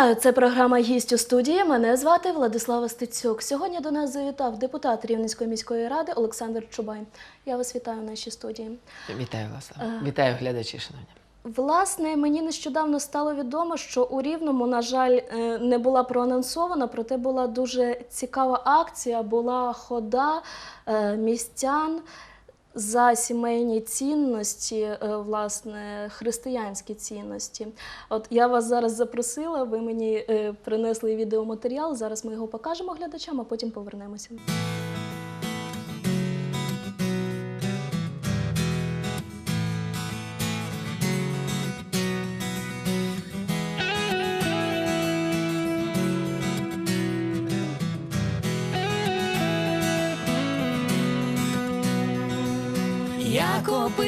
Вітаю, це програма Гість у студії. Мене звати Владислава Стецюк. Сьогодні до нас завітав депутат Рівненської міської ради Олександр Чубай. Я вас вітаю в нашій студії. Вітаю вас. Е. Вітаю глядачі, шановні. Власне, мені нещодавно стало відомо, що у Рівному, на жаль, е, не була проанонсована, проте була дуже цікава акція, була хода е, містян за сімейні цінності, е, власне, християнські цінності. От я вас зараз запросила, ви мені е, принесли відеоматеріал. Зараз ми його покажемо глядачам, а потім повернемося.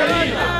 Втратимо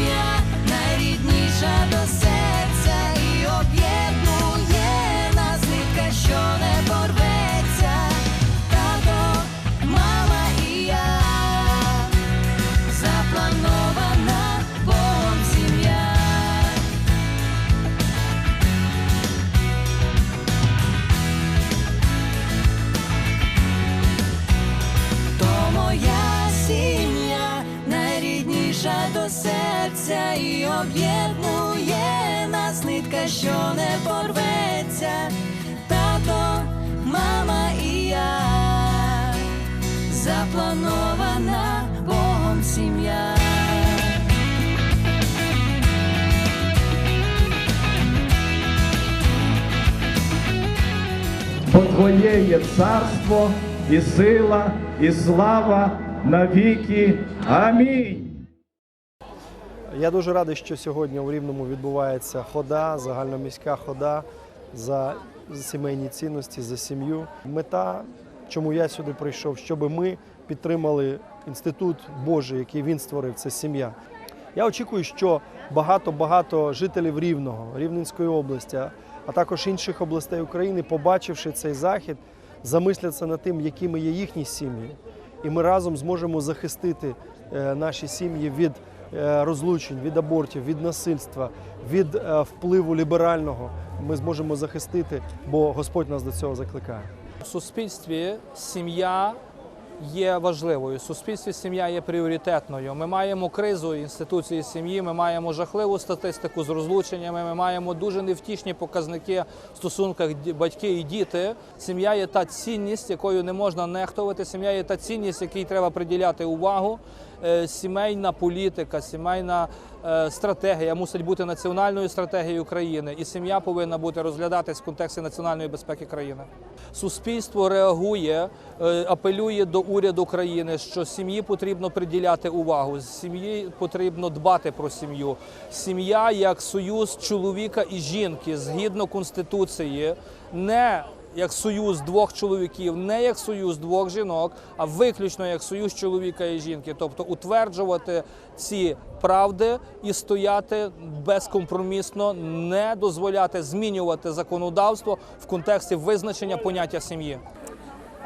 Твоє є царство, і сила, і слава навіки. Амінь. Я дуже радий, що сьогодні у Рівному відбувається хода, загальноміська хода за сімейні цінності, за сім'ю. Мета, чому я сюди прийшов, щоб ми підтримали інститут Божий, який він створив, це сім'я. Я очікую, що багато-багато жителів Рівного, Рівненської області, а також інших областей України, побачивши цей захід, замисляться над тим, якими є їхні сім'ї. І ми разом зможемо захистити е, наші сім'ї від е, розлучень, від абортів, від насильства, від е, впливу ліберального. Ми зможемо захистити, бо Господь нас до цього закликає. В суспільстві сім'я є важливою. Суспільстві сім'я є пріоритетною. Ми маємо кризу інституції сім'ї, ми маємо жахливу статистику з розлученнями, ми маємо дуже невтішні показники в стосунках батьки і діти. Сім'я є та цінність, якою не можна нехтувати. Сім'я є та цінність, якій треба приділяти увагу. Е, Сімейна політика, сімейна е, стратегія мусить бути національною стратегією країни, і сім'я повинна бути розглядатись в контексті національної безпеки країни. Суспільство реагує, апелює до уряду країни, що сім'ї потрібно приділяти увагу. Сім'ї потрібно дбати про сім'ю. Сім'я як союз чоловіка і жінки згідно конституції, не як союз двох чоловіків, не як союз двох жінок, а виключно як союз чоловіка і жінки. Тобто утверджувати ці правди і стояти безкомпромісно, не дозволяти змінювати законодавство в контексті визначення поняття сім'ї.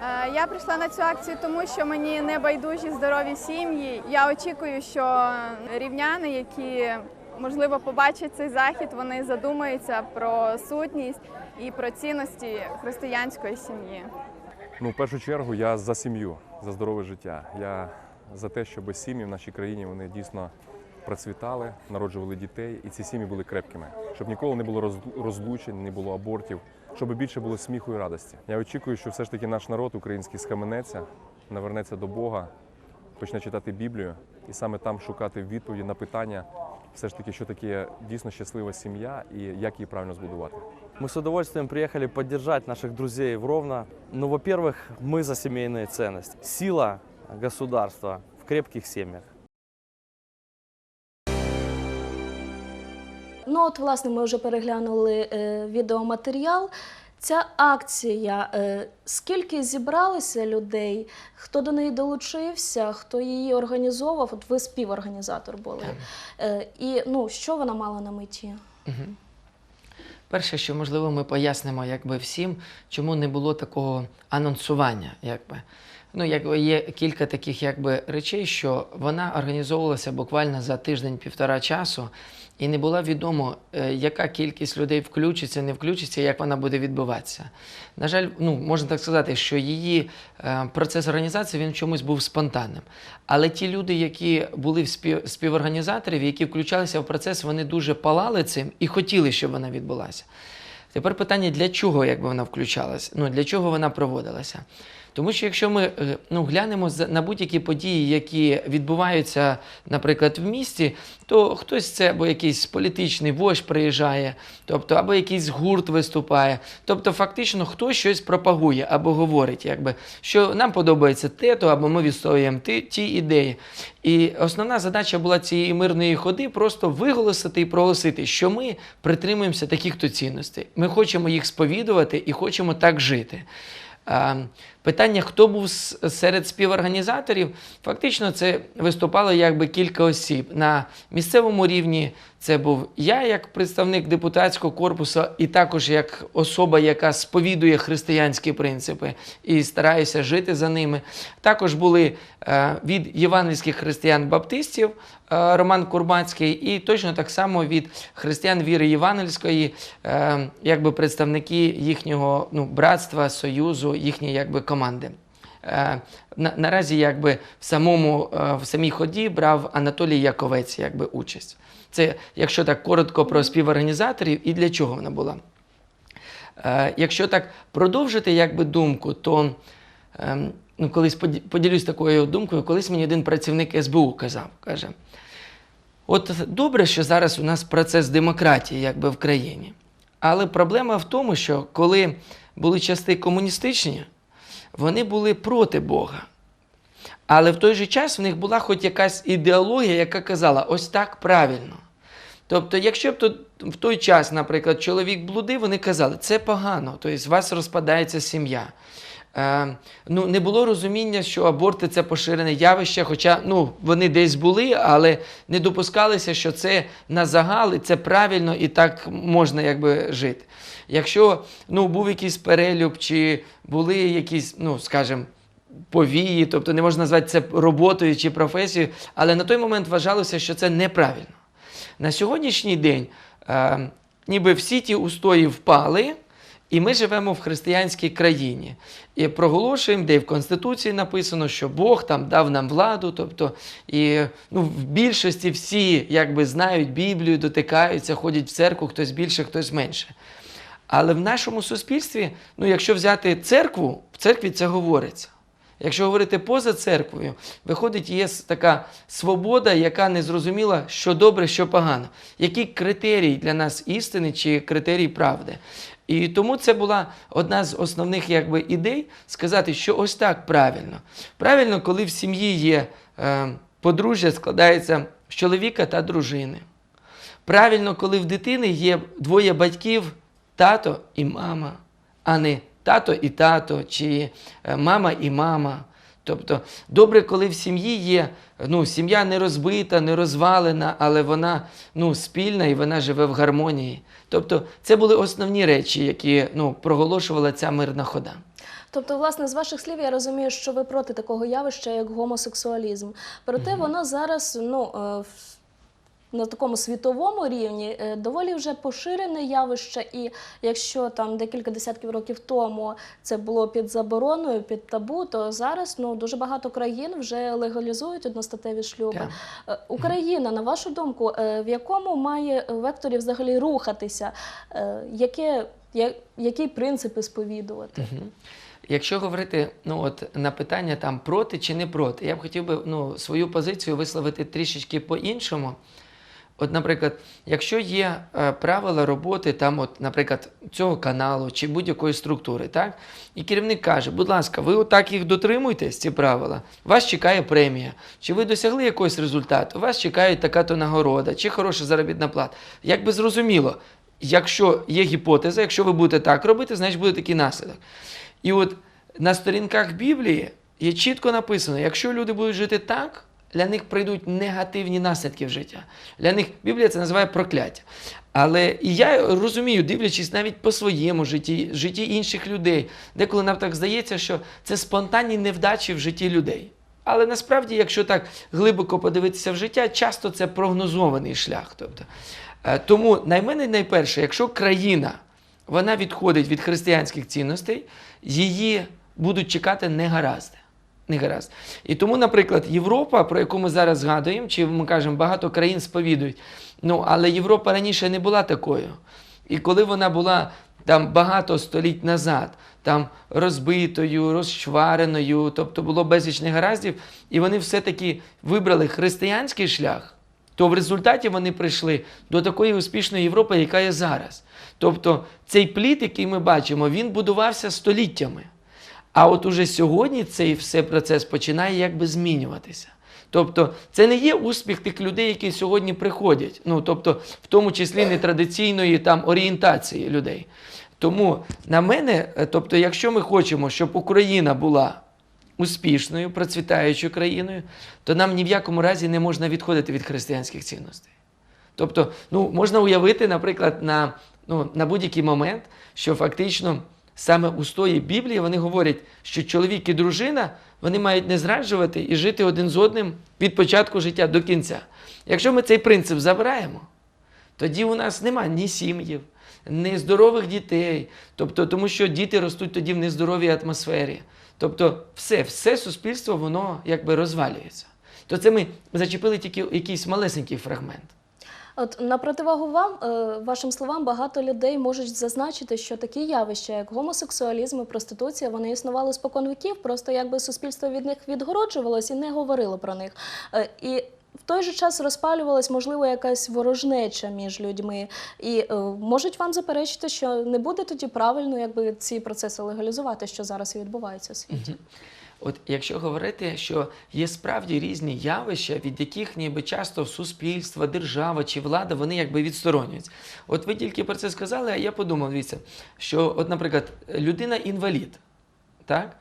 Е, Я прийшла на цю акцію, тому що мені не байдужі здорові сім'ї. Я очікую, що рівняни, які можливо побачать цей захід, вони задумаються про сутність і про цінності християнської сім'ї. Ну, в першу чергу я за сім'ю, за здорове життя. Я за те, щоб сім'ї в нашій країні вони дійсно процвітали, народжували дітей, і ці сім'ї були крепкими, щоб ніколи не було розлучень, не було абортів, щоб більше було сміху і радості. Я очікую, що все ж таки наш народ український схаменеться, навернеться до Бога, почне читати Біблію і саме там шукати відповіді на питання, все ж таки, що таке дійсно щаслива сім'я і як її правильно збудувати. Мы с удовольствием приехали поддержать наших друзей в Ровно. Ну, во-первых, мы за семейные ценности. Сила государства в крепких семьях. Ну, от, власне, ми вже переглянули е, відеоматеріал. Ця акція, е, скільки зібралося людей, хто до неї долучився, хто її організовував? От ви співорганізатор були. Е, і ну, що вона мала на меті? Мгм. Перше, що можливо, ми пояснимо якби всім, чому не було такого анонсування. Якби. Ну, якби є кілька таких якби, речей, що вона організовувалася буквально за тиждень-півтора часу, і не було відомо, е, яка кількість людей включиться, не включиться, як вона буде відбуватися. На жаль, ну, можна так сказати, що її е, процес організації він чомусь був спонтанним. Але ті люди, які були в спів, співорганізаторів, які включалися в процес, вони дуже палали цим і хотіли, щоб вона відбулася. Тепер питання, для чого якби вона включалася? Ну, для чого вона проводилася? Тому що якщо ми е, ну, глянемо на будь-які події, які відбуваються, наприклад, в місті, то хтось це або якийсь політичний вождь приїжджає, тобто або якийсь гурт виступає. Тобто, фактично, хтось щось пропагує або говорить, якби, що нам подобається те, то або ми відстоюємо ті, ті ідеї. І основна задача була цієї мирної ходи просто виголосити і проголосити, що ми притримуємося таких то цінностей. Ми хочемо їх сповідувати і хочемо так жити. Питання, хто був серед співорганізаторів, фактично це виступало якби кілька осіб. На місцевому рівні це був я як представник депутатського корпусу, і також як особа, яка сповідує християнські принципи і стараюся жити за ними. Також були е, від євангельських християн-баптистів е, Роман Курбацький, і точно так само від християн віри євангельської, е, якби представники їхнього ну, братства, союзу, їхньої якби команди. На, наразі якби в самому в самій ході брав Анатолій Яковець якби участь. Це якщо так коротко про співорганізаторів і для чого вона була. Е, якщо так продовжити якби думку, то ем, ну, колись поділюсь такою думкою, колись мені один працівник СБУ казав, каже: от добре, що зараз у нас процес демократії якби в країні. Але проблема в тому, що коли були части комуністичні, вони були проти Бога. Але в той же час в них була хоч якась ідеологія, яка казала, ось так правильно. Тобто, якщо б то, в той час, наприклад, чоловік блудив, вони казали, це погано, тобто з вас розпадається сім'я. Е, ну, не було розуміння, що аборти це поширене явище, хоча ну, вони десь були, але не допускалися, що це на загал, і це правильно і так можна якби жити. Якщо ну, був якийсь перелюб, чи були якісь, ну, скажімо, повії, тобто не можна назвати це роботою чи професією, але на той момент вважалося, що це неправильно. На сьогоднішній день е, ніби всі ті устої впали, І ми живемо в християнській країні і проголошуємо, де і в Конституції написано, що Бог там дав нам владу. Тобто, і ну, в більшості всі якби знають Біблію, дотикаються, ходять в церкву, хтось більше, хтось менше. Але в нашому суспільстві, ну, якщо взяти церкву, в церкві це говориться. Якщо говорити поза церквою, виходить, є така свобода, яка не зрозуміла, що добре, що погано. Який критерій для нас істини чи критерій правди? І тому це була одна з основних якби, ідей сказати, що ось так правильно. Правильно, коли в сім'ї є е, подружжя, складається з чоловіка та дружини. Правильно, коли в дитини є двоє батьків, тато і мама, а не тато і тато, чи е, мама і мама. Тобто, добре, коли в сім'ї є, ну, сім'я не розбита, не розвалена, але вона ну, спільна і вона живе в гармонії. Тобто, це були основні речі, які ну, проголошувала ця мирна хода. Тобто, власне, з ваших слів я розумію, що ви проти такого явища, як гомосексуалізм. Проте воно зараз ну, е, на такому світовому рівні е, доволі вже поширене явище. І якщо там декілька десятків років тому це було під забороною, під табу, то зараз ну, дуже багато країн вже легалізують одностатеві шлюби. Так. Е, Україна, на вашу думку, е, в якому має векторі взагалі рухатися? Яке, які принципи сповідувати? Якщо говорити ну, от, на питання там проти чи не проти, я б хотів би ну, свою позицію висловити трішечки по-іншому. От, наприклад, якщо є е, правила роботи, там, от, наприклад, цього каналу чи будь-якої структури, так? і керівник каже, будь ласка, ви отак їх дотримуєтесь, ці правила, вас чекає премія, чи ви досягли якогось результату, вас чекає така-то нагорода, чи хороша заробітна плата. Як би зрозуміло, якщо є гіпотеза, якщо ви будете так робити, значить буде такий наслідок. І от на сторінках Біблії є чітко написано: якщо люди будуть жити так, для них прийдуть негативні наслідки в життя. Для них Біблія це називає прокляття. Але і я розумію, дивлячись навіть по своєму житті, житті інших людей, деколи нам так здається, що це спонтанні невдачі в житті людей. Але насправді, якщо так глибоко подивитися в життя, часто це прогнозований шлях. Тобто, е, тому наймене найперше, якщо країна вона відходить від християнських цінностей, її будуть чекати негаразди. Негаразд. І тому, наприклад, Європа, про яку ми зараз згадуємо, чи ми кажемо, багато країн сповідують. Ну, але Європа раніше не була такою. І коли вона була там багато століть назад, там розбитою, розчвареною, тобто було безліч негараздів, і вони все-таки вибрали християнський шлях, то в результаті вони прийшли до такої успішної Європи, яка є зараз. Тобто цей плід, який ми бачимо, він будувався століттями. А от уже сьогодні цей все процес починає якби змінюватися. Тобто, це не є успіх тих людей, які сьогодні приходять. Ну, тобто, в тому числі нетрадиційної там орієнтації людей. Тому на мене, е, тобто, якщо ми хочемо, щоб Україна була успішною, процвітаючою країною, то нам ні в якому разі не можна відходити від християнських цінностей. Тобто, ну, можна уявити, наприклад, на, ну, на будь-який момент, що фактично саме устої Біблії вони говорять, що чоловік і дружина вони мають не зраджувати і жити один з одним від початку життя до кінця. Якщо ми цей принцип забираємо, тоді у нас нема ні сім'їв, ні здорових дітей, тобто, тому що діти ростуть тоді в нездоровій атмосфері. Тобто, все, все суспільство воно якби розвалюється. То це ми зачепили тільки якийсь малесенький фрагмент. От на противагу вам, е, вашим словам, багато людей можуть зазначити, що такі явища, як гомосексуалізм і проституція, вони існували спокон віків, просто якби суспільство від них відгороджувалось і не говорило про них. Е, І в той же час розпалювалась, можливо, якась ворожнеча між людьми. І е, можуть вам заперечити, що не буде тоді правильно, якби ці процеси легалізувати, що зараз і відбувається у світі. От якщо говорити, що є справді різні явища, від яких ніби часто суспільство, держава чи влада вони якби відсторонюються. От ви тільки про це сказали, а я подумав, дивіться, що, от, наприклад, людина інвалід, так?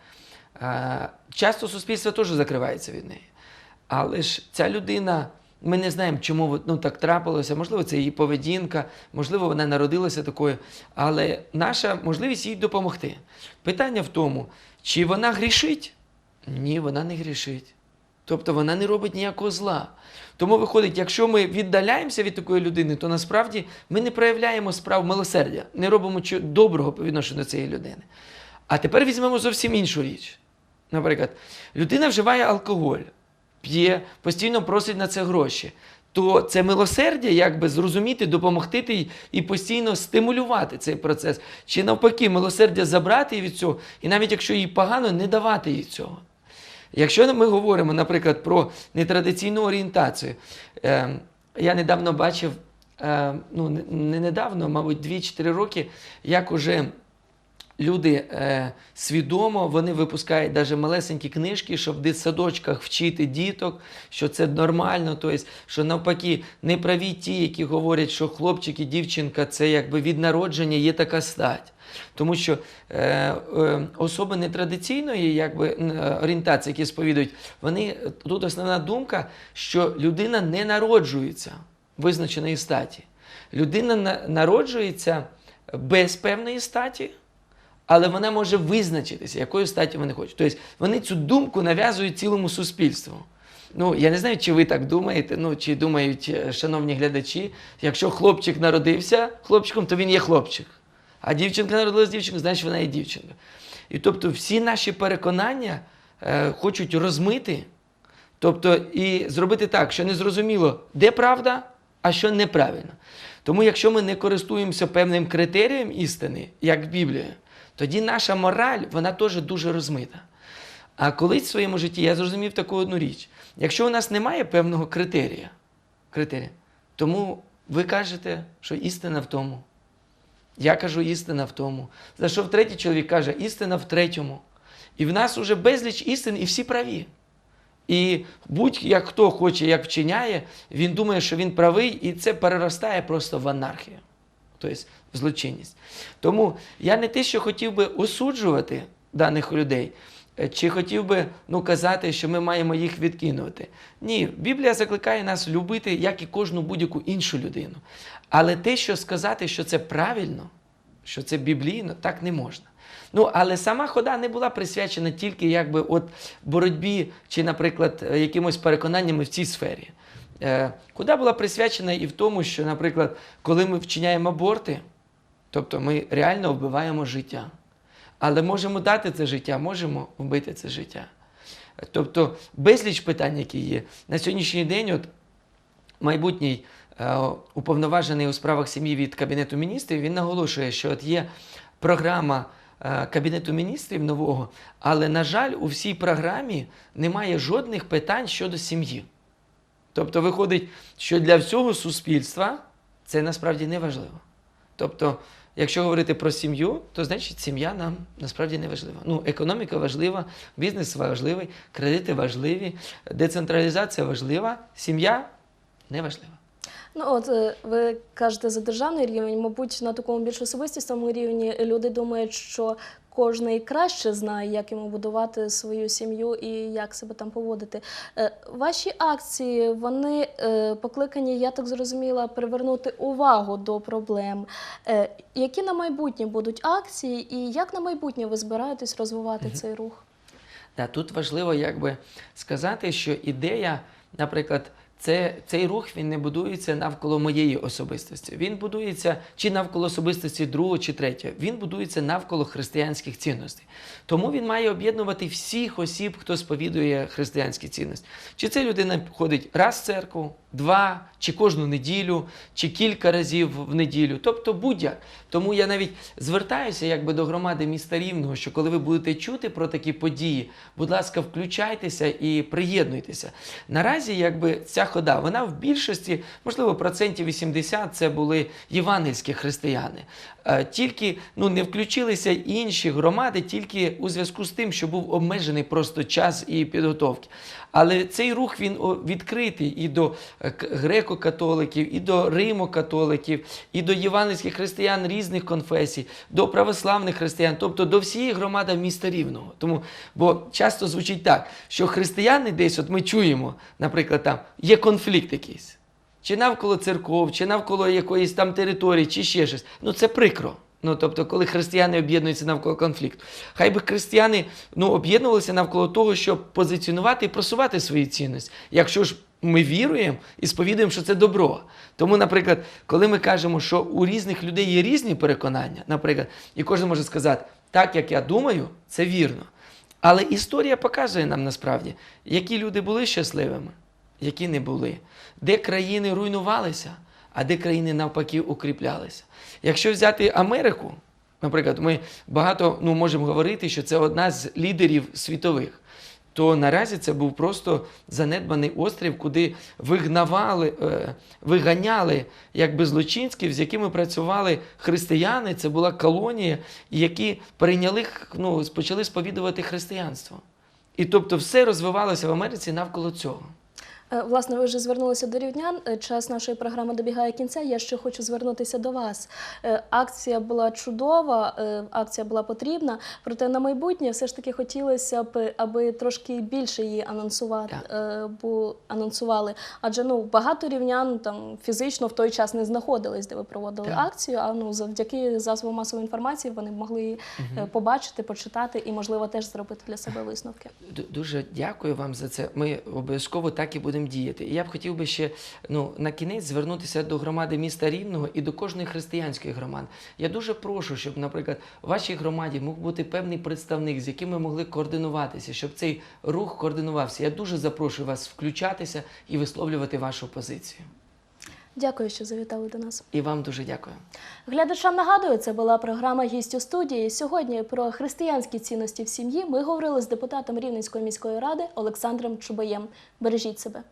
Часто суспільство теж закривається від неї. Але ж ця людина, ми не знаємо, чому ну, так трапилося. Можливо, це її поведінка, можливо, вона народилася такою. Але наша можливість їй допомогти. Питання в тому, чи вона грішить? Ні, вона не грішить. Тобто вона не робить ніякого зла. Тому виходить, якщо ми віддаляємося від такої людини, то насправді ми не проявляємо справ милосердя, не робимо доброго по відношенню до цієї людини. А тепер візьмемо зовсім іншу річ. Наприклад, людина вживає алкоголь, п'є, постійно просить на це гроші. То це милосердя, якби зрозуміти, допомогти їй і постійно стимулювати цей процес. Чи навпаки, милосердя забрати її від цього, і навіть якщо їй погано, не давати їй цього. Якщо ми говоримо, наприклад, про нетрадиційну орієнтацію, е, я недавно бачив, е, ну не- не недавно, мабуть, 2-4 роки, як уже люди е, свідомо вони випускають навіть малесенькі книжки, щоб в дитсадочках вчити діток, що це нормально. Тобто, що навпаки, не праві ті, які говорять, що хлопчик і дівчинка це якби від народження є така стать. Тому що е, е, особи нетрадиційної якби, е, орієнтації, які сповідують, вони тут основна думка, що людина не народжується визначеної статі. Людина на- народжується без певної статі, але вона може визначитися, якою статі вони хочуть. Тобто вони цю думку нав'язують цілому суспільству. Ну, я не знаю, чи ви так думаєте, ну чи думають е, шановні глядачі, якщо хлопчик народився хлопчиком, то він є хлопчик. А дівчинка народилась дівчинкою, значить вона є дівчинка. І тобто всі наші переконання е, хочуть розмити, тобто і зробити так, що не зрозуміло, де правда, а що неправильно. Тому якщо ми не користуємося певним критерієм істини, як Біблія, тоді наша мораль, вона теж дуже розмита. А колись в своєму житті я зрозумів таку одну річ. Якщо у нас немає певного критерія, критерія тому ви кажете, що істина в тому. Я кажу, істина в тому. За що в третій чоловік каже, істина в третьому. І в нас уже безліч істин, і всі праві. І будь-як хто хоче, як вчиняє, він думає, що він правий, і це переростає просто в анархію, тобто злочинність. Тому я не те, що хотів би осуджувати даних людей, е, чи хотів би ну, казати, що ми маємо їх відкинути. Ні, Біблія закликає нас любити, як і кожну будь-яку іншу людину. Але те, що сказати, що це правильно, що це біблійно, так не можна. Ну, але сама хода не була присвячена тільки якби от боротьбі чи, наприклад, е, якимось переконаннями в цій сфері. Е, Хода була присвячена і в тому, що, наприклад, коли ми вчиняємо аборти, тобто ми реально вбиваємо життя. Але можемо дати це життя, можемо вбити це життя. Тобто безліч питань, які є. На сьогоднішній день, от майбутній е, уповноважений у справах сім'ї від Кабінету міністрів, він наголошує, що от є програма е, Кабінету міністрів нового, але, на жаль, у всій програмі немає жодних питань щодо сім'ї. Тобто виходить, що для всього суспільства це насправді не важливо. Тобто, якщо говорити про сім'ю, то значить сім'я нам насправді не важлива. Ну, економіка важлива, бізнес важливий, кредити важливі, децентралізація важлива, сім'я не важлива. Ну от е, ви кажете за державний рівень, мабуть, на такому більш особистісному рівні люди думають, що кожен краще знає, як йому будувати свою сім'ю і як себе там поводити. Е, Ваші акції вони е, покликані, я так зрозуміла, привернути увагу до проблем. Е, Які на майбутнє будуть акції, і як на майбутнє ви збираєтесь розвивати цей рух? Да, тут важливо якби сказати, що ідея, наприклад, це, цей рух він не будується навколо моєї особистості. Він будується чи навколо особистості другого чи третього. Він будується навколо християнських цінностей. Тому він має об'єднувати всіх осіб, хто сповідує християнські цінності. Чи це людина ходить раз в церкву, два, чи кожну неділю, чи кілька разів в неділю, тобто будь-як. Тому я навіть звертаюся якби до громади міста Рівного, що коли ви будете чути про такі події, будь ласка, включайтеся і приєднуйтеся. Наразі, якби ця хода, вона в більшості, можливо, процентів 80 це були євангельські християни. Е, Тільки ну не включилися інші громади, тільки у зв'язку з тим, що був обмежений просто час і підготовки. Але цей рух він відкритий і до е, греко-католиків, і до римо-католиків, і до євангельських християн різних конфесій, до православних християн, тобто до всієї громади міста Рівного. Тому, бо часто звучить так, що християни десь, от ми чуємо, наприклад, там є конфлікт якийсь. Чи навколо церков, чи навколо якоїсь там території, чи ще щось. Ну це прикро. Ну, тобто, коли християни об'єднуються навколо конфлікту. Хай би християни ну, об'єднувалися навколо того, щоб позиціонувати і просувати свої цінності. Якщо ж ми віруємо і сповідуємо, що це добро. Тому, наприклад, коли ми кажемо, що у різних людей є різні переконання, наприклад, і кожен може сказати, так як я думаю, це вірно. Але історія показує нам насправді, які люди були щасливими, які не були, де країни руйнувалися, а де країни навпаки укріплялися. Якщо взяти Америку, наприклад, ми багато ну, можемо говорити, що це одна з лідерів світових. То наразі це був просто занедбаний острів, куди вигнавали, е, виганяли якби злочинців, з якими працювали християни. Це була колонія, які прийняли, ну, почали сповідувати християнство. І тобто все розвивалося в Америці навколо цього. Е, Власне, ви вже звернулися до рівнян. Е, Час нашої програми добігає кінця. Я ще хочу звернутися до вас. Е, Акція була чудова, акція була потрібна. Проте на майбутнє все ж таки хотілося б, аби трошки більше її анонсувати, анонсували. Адже ну багато рівнян там фізично в той час не знаходились, де ви проводили Так. акцію. А ну завдяки засобам масової інформації вони могли е, побачити, почитати і, можливо, теж зробити для себе висновки. Дуже дякую вам за це. Ми обов'язково так і будемо діяти. І я б хотів би ще ну, на кінець звернутися до громади міста Рівного і до кожної християнської громади. Я дуже прошу, щоб, наприклад, у вашій громаді мог бути певний представник, з яким ми могли координуватися, щоб цей рух координувався. Я дуже запрошую вас включатися і висловлювати вашу позицію. Дякую, що завітали до нас. І вам дуже дякую. Глядачам нагадую, це була програма «Гість у студії. Сьогодні про християнські цінності в сім'ї ми говорили з депутатом Рівненської міської ради Олександром Чубаєм. Бережіть себе.